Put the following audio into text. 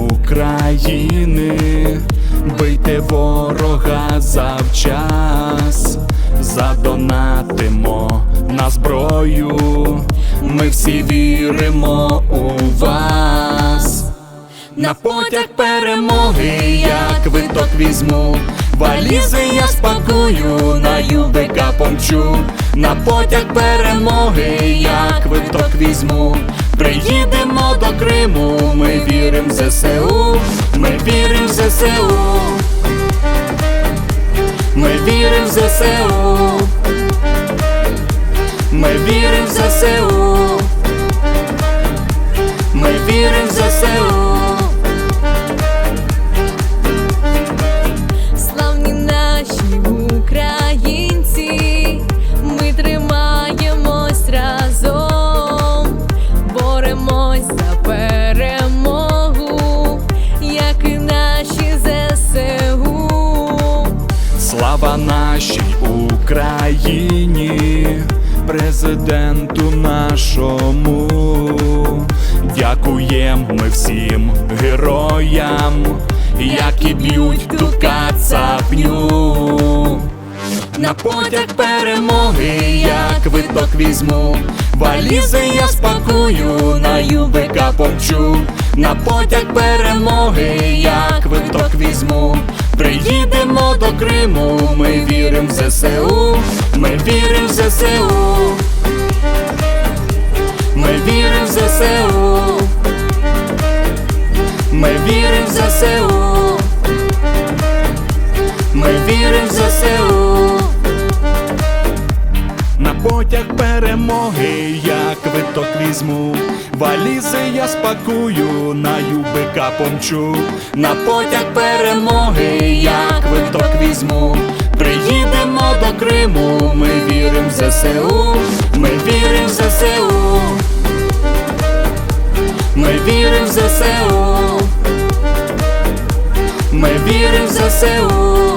України, бийте ворога завчас, задонатимо на зброю, ми всі віримо у вас. На потяг перемоги я квиток візьму, валізи я спакую, на юбика помчу. На потяг перемоги я квиток візьму. Приїдемо до Криму, ми віримо в ЗСУ, ми віримо в ЗСУ, ми віримо в ЗСУ, ми віримо в ЗСУ, Україні, президенту нашому, дякуємо ми всім героям, які б'ють ту кацапню. На потяг перемоги я квиток візьму, валізи я спакую, на юбика помчу. На потяг перемоги я квиток візьму. Приїдемо до Криму, ми віримо в ЗСУ, ми віримо в ЗСУ, ми віримо в ЗСУ, ми віримо в ЗСУ, потяг перемоги я квиток візьму, валізи я спакую, на юбика помчу. На потяг перемоги я квиток візьму. Приїдемо до Криму, ми вірим в ЗСУ, ми вірим в ЗСУ, ми вірим в ЗСУ, ми вірим в ЗСУ.